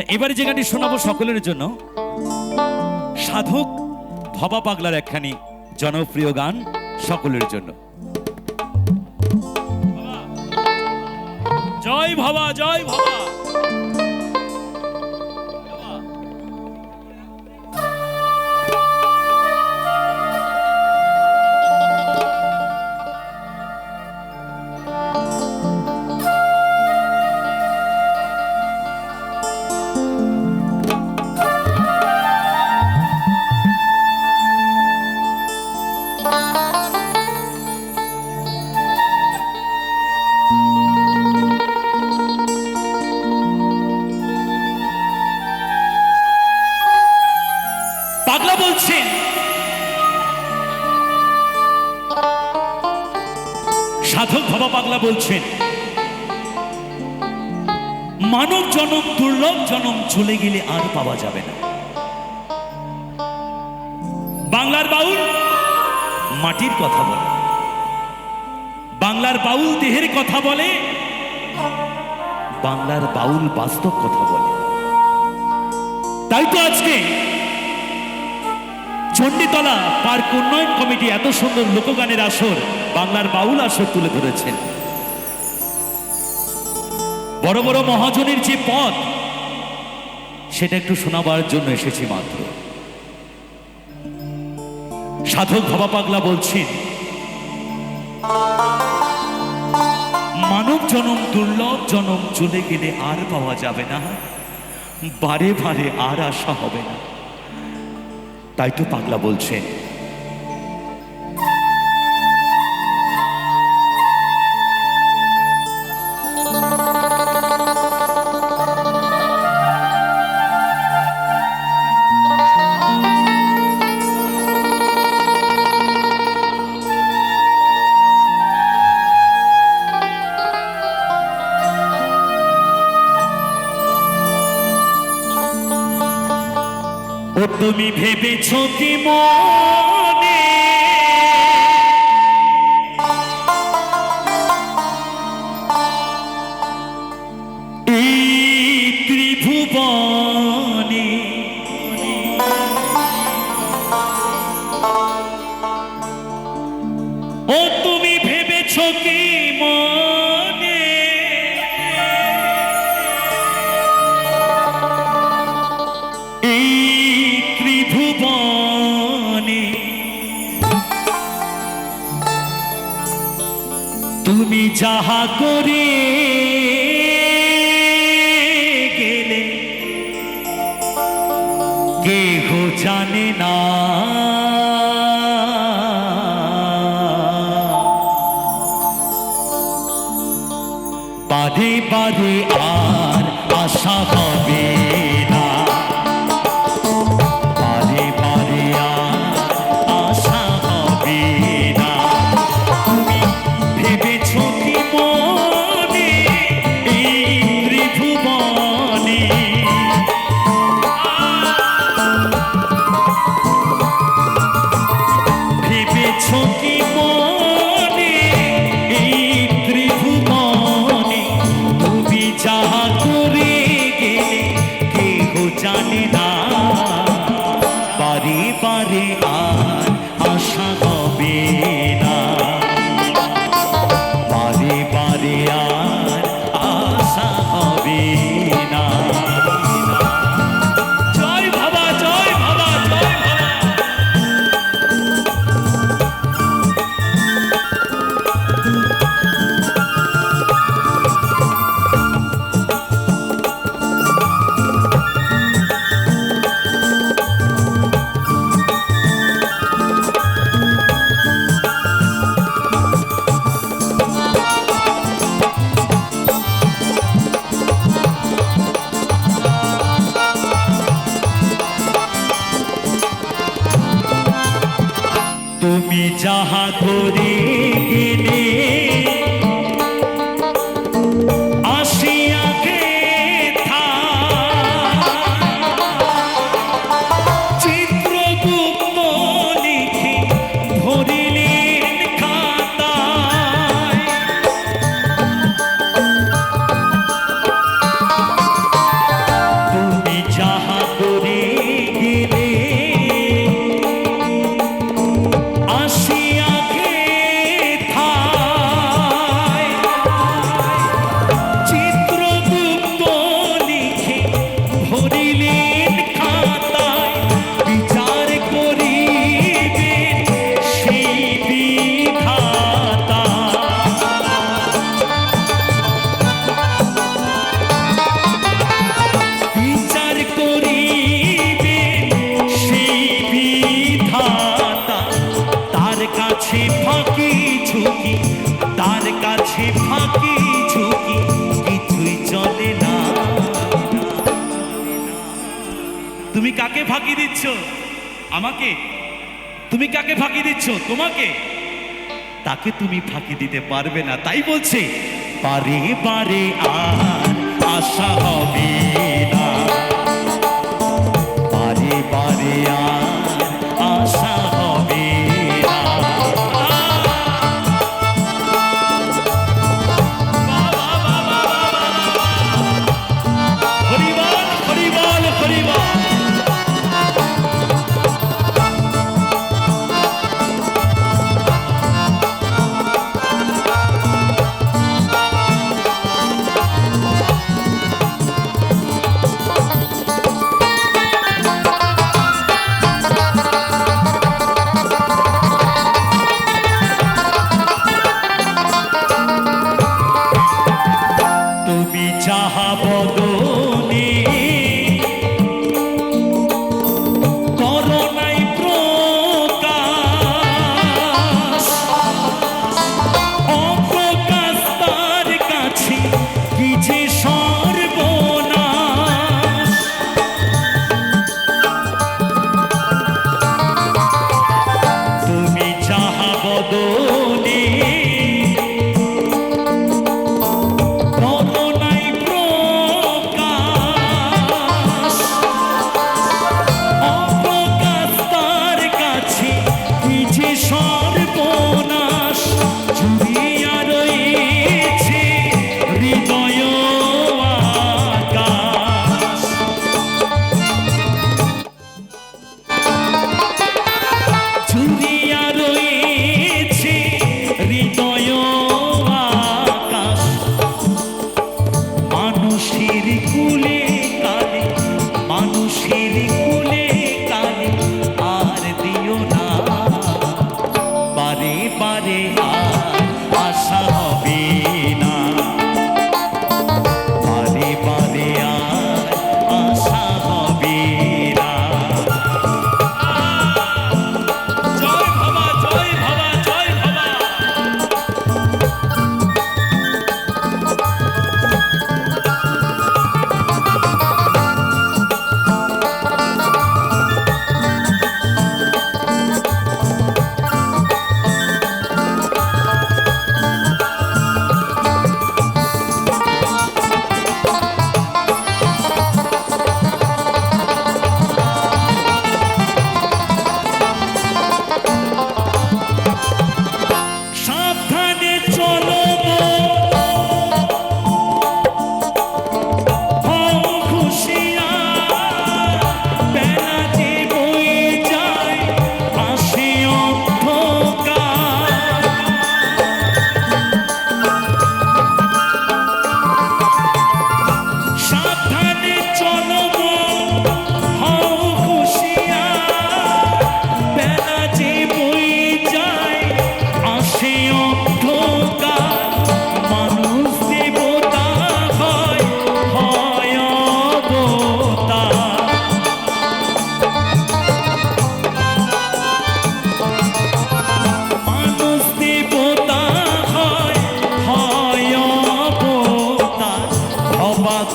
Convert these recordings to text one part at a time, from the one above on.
তা এবারে যে গানটি শোনাবো সকলের জন্য, সাধক ভবা পাগলার একখানি জনপ্রিয় গান সকলের জন্য। জয় ভবা জয় ভবা। পাগলা বলছেন, মানব জনম দুর্লভ জনম চলে গেলে আর পাওয়া যাবে না। বাংলার বাউল মাটির কথা বলে। বাংলার বাউল দেহের কথা বলে। বাংলার বাউল বাস্তব কথা বলে। তাই তো আজকে চণ্ডীতলা পার্ক উন্নয়ন কমিটি এত সুন্দর লোকগানের আসর, বাংলার বাউল আসর তুলে ধরেছেন। বড় বড় মহাজনের যে পথ, সেটা একটু শোনাবার জন্য এসেছি মাত্র। সাধক ভবা পাগলা বলছেন, মানব জনম দুর্লভ জনম চলে গেলে আর পাওয়া যাবে না, বারে বারে আর আশা হবে না। তাই তো পাগলা বলছেন তুমি ভেবেছ কি মনে? যাহা করে গেলে কেহ জানে না। বাধে বাধে আর আশা তুমি যাহা করে তুমি কাকে ফাঁকি দিচ্ছ? আমাকে? তুমি কাকে ফাঁকি দিচ্ছ? তোমাকে? তাকে তুমি ফাঁকি দিতে পারবে না, তাই বলছে পারে পারে আর আশা হবে।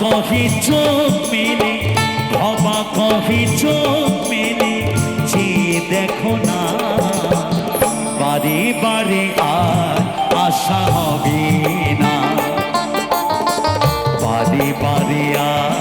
অবাক চোখ মেলে কফি চোখ মেলে যে দেখো না। বারে বারে আর আশা হবে না। বারে বারে আর